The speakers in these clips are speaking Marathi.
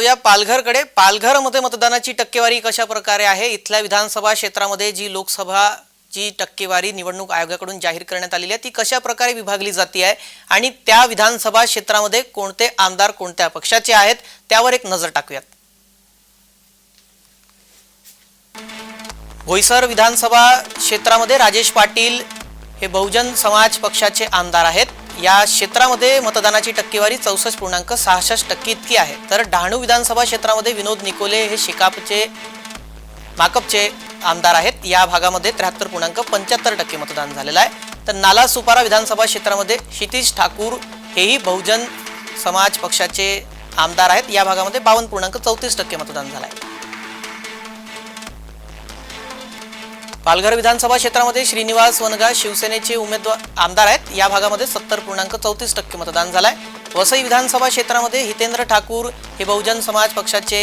जाऊया पालघरकडे. पालघरमध्ये मतदानाची टक्केवारी कशा प्रकारे आहे? इथल्या विधानसभा क्षेत्रामध्ये जी लोकसभा जी टक्केवारी निवडणूक आयोगाकडून जाहीर करण्यात आलेली आहे ती कशा प्रकारे विभागली जाते आहे? आणि त्या विधानसभा क्षेत्रामध्ये कोणते आमदार कोणत्या पक्षाचे आहेत? त्यावर एक नजर टाकूयात. भोईसर विधानसभा क्षेत्रामध्ये राजेश पाटील हे बहुजन समाज पक्षाचे आमदार आहेत. या क्षेत्रामध्ये मतदानाची टक्केवारी चौसष्ट पूर्णांक सहासष्ट टक्के इतकी आहे. तर डहाणू विधानसभा क्षेत्रामध्ये विनोद निकोले हे शिकापचे माकपचे आमदार आहेत. या भागामध्ये त्र्याहत्तर पूर्णांक पंच्याहत्तर टक्के मतदान झालेलं आहे. तर नाला सुपारा विधानसभा क्षेत्रामध्ये क्षितिश ठाकूर हेही बहुजन समाज पक्षाचे आमदार आहेत. या भागामध्ये बावन्न पूर्णांक चौतीस टक्के मतदान झालं आहे. पालघर विधानसभा क्षेत्रामध्ये श्रीनिवास वनगा शिवसेनेचे उमेदवार आमदार आहेत. या भागामध्ये सत्तर पूर्णांक चौतीस टक्के मतदान झालंय. वसई विधानसभा क्षेत्रामध्ये हितेंद्र ठाकूर हे बहुजन समाज पक्षाचे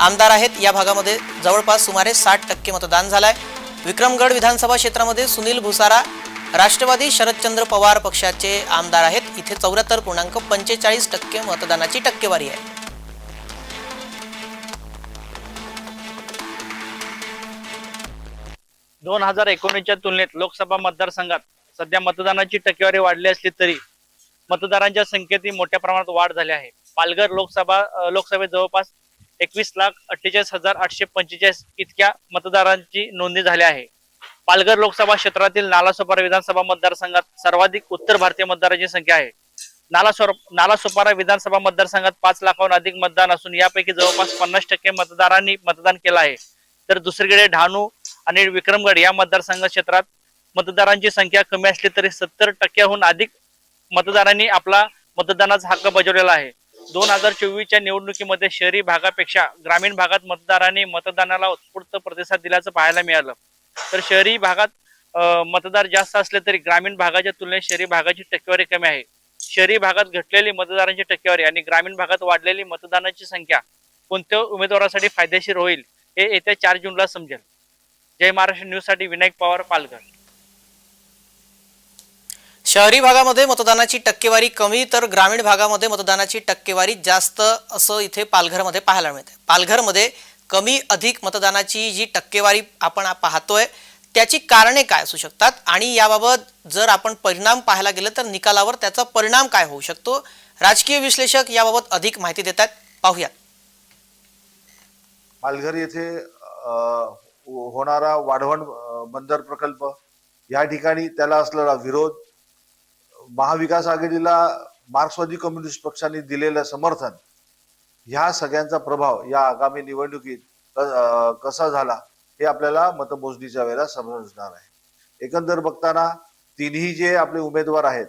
आमदार आहेत. या भागामध्ये जवळपास सुमारे साठ टक्के मतदान झालंय. विक्रमगड विधानसभा क्षेत्रामध्ये सुनील भुसारा राष्ट्रवादी शरदचंद्र पवार पक्षाचे आमदार आहेत. इथे चौऱ्याहत्तर पूर्णांक पंचेचाळीस टक्के मतदानाची टक्केवारी आहे. दोन हजार एकोणीसच्या तुलनेत लोकसभा मतदारसंघात सध्या मतदानाची टक्केवारी वाढली असली तरी मतदारांच्या संख्येतही मोठ्या प्रमाणात वाढ झाली आहे. पालघर लोकसभा लोकसभेत जवळपास एकवीस लाख अठ्ठेचाळीस हजार आठशे पंचेचाळीस इतक्या मतदारांची नोंदणी झाली आहे. पालघर लोकसभा क्षेत्रातील नालासोपारा विधानसभा मतदारसंघात सर्वाधिक उत्तर भारतीय मतदारांची संख्या आहे. नालासोर नालासोपारा विधानसभा मतदारसंघात पाच लाखाहून अधिक मतदान असून यापैकी जवळपास पन्नास टक्के मतदारांनी मतदान केलं आहे. तर दुसरीकडे डहाणू आणि विक्रमगड या मतदारसंघ क्षेत्रात मतदारांची संख्या कमी असली तरी सत्तर टक्क्याहून अधिक मतदारांनी आपला मतदानाचा हक्क बजावलेला आहे. दोन हजार चोवीसच्या निवडणुकीमध्ये शहरी भागापेक्षा ग्रामीण भागात मतदारांनी मतदानाला उत्स्फूर्त प्रतिसाद दिल्याचं पाहायला मिळालं. तर शहरी भागात मतदार जास्त असले तरी ग्रामीण भागाच्या तुलनेत शहरी भागाची टक्केवारी कमी आहे. शहरी भागात घटलेली मतदारांची टक्केवारी आणि ग्रामीण भागात वाढलेली मतदानाची संख्या कोणत्या उमेदवारासाठी फायदेशीर होईल हे येत्या चार जूनला समजेल. जय महाराष्ट्र न्यूजसाठी विनायक पवार पालघर. शहरी भागामध्ये मतदानाची टक्केवारी कमी तर ग्रामीण भागामध्ये मतदानाची टक्केवारी जास्त असं इथे पालघरमध्ये पाहायला मिळते पालघरमध्ये कमी अधिक मतदानाची जी टक्केवारी आपण पाहतोय त्याची कारणे काय असू शकतात? आणि याबाबत जर आपण परिणाम पाहायला गेलं तर निकालावर त्याचा परिणाम काय होऊ शकतो? राजकीय विश्लेषक याबाबत अधिक माहिती देतात पाहूया. पालघर येथे अ, होणारा वाढवण बंदर प्रकल्प या ठिकाणी त्याला असलेला विरोध महाविकास आघाडीला मार्क्सवादी कम्युनिस्ट पक्षाने दिलेलं समर्थन ह्या सगळ्यांचा प्रभाव या आगामी निवडणुकीत कसा झाला हे आपल्याला मतमोजणीच्या वेळेला समजणार आहे. एकंदर बघताना तिन्ही जे आपले उमेदवार आहेत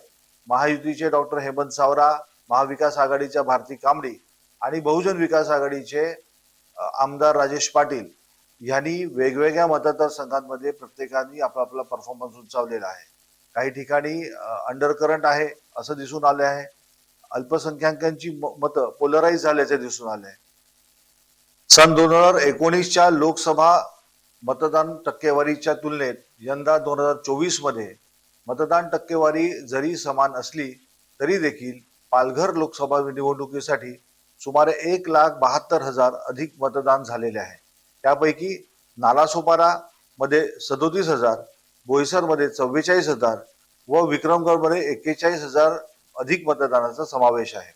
महायुतीचे डॉक्टर हेमंत सावरा महाविकास आघाडीच्या भारती कांबडी आणि बहुजन विकास आघाडीचे आमदार राजेश पाटील यांनी वेगवेगळ्या मतदारसंघांमध्ये प्रत्येकाने आपापला परफॉर्मन्स उंचावलेला आहे. काही ठिकाणी अंडर करंट आहे असं दिसून आले आहे. अल्पसंख्याकांची म- मतं पोलराईज झाल्याचे दिसून आले आहे सन दोन हजार एकोणीसच्या लोकसभा मतदान टक्केवारीच्या तुलनेत यंदा दोन हजार चोवीसमध्ये मतदान टक्केवारी जरी समान असली तरी देखील पालघर लोकसभा निवडणुकीसाठी सुमारे एक लाख बहात्तर हजार अधिक मतदान झालेले आहे. त्यापैकी नालासोपारा मध्ये सदोतीस हजार बोईसरमध्ये चव्वेचाळीस हजार व विक्रमगडमध्ये एक्केचाळीस हजार अधिक मतदानाचा समावेश आहे.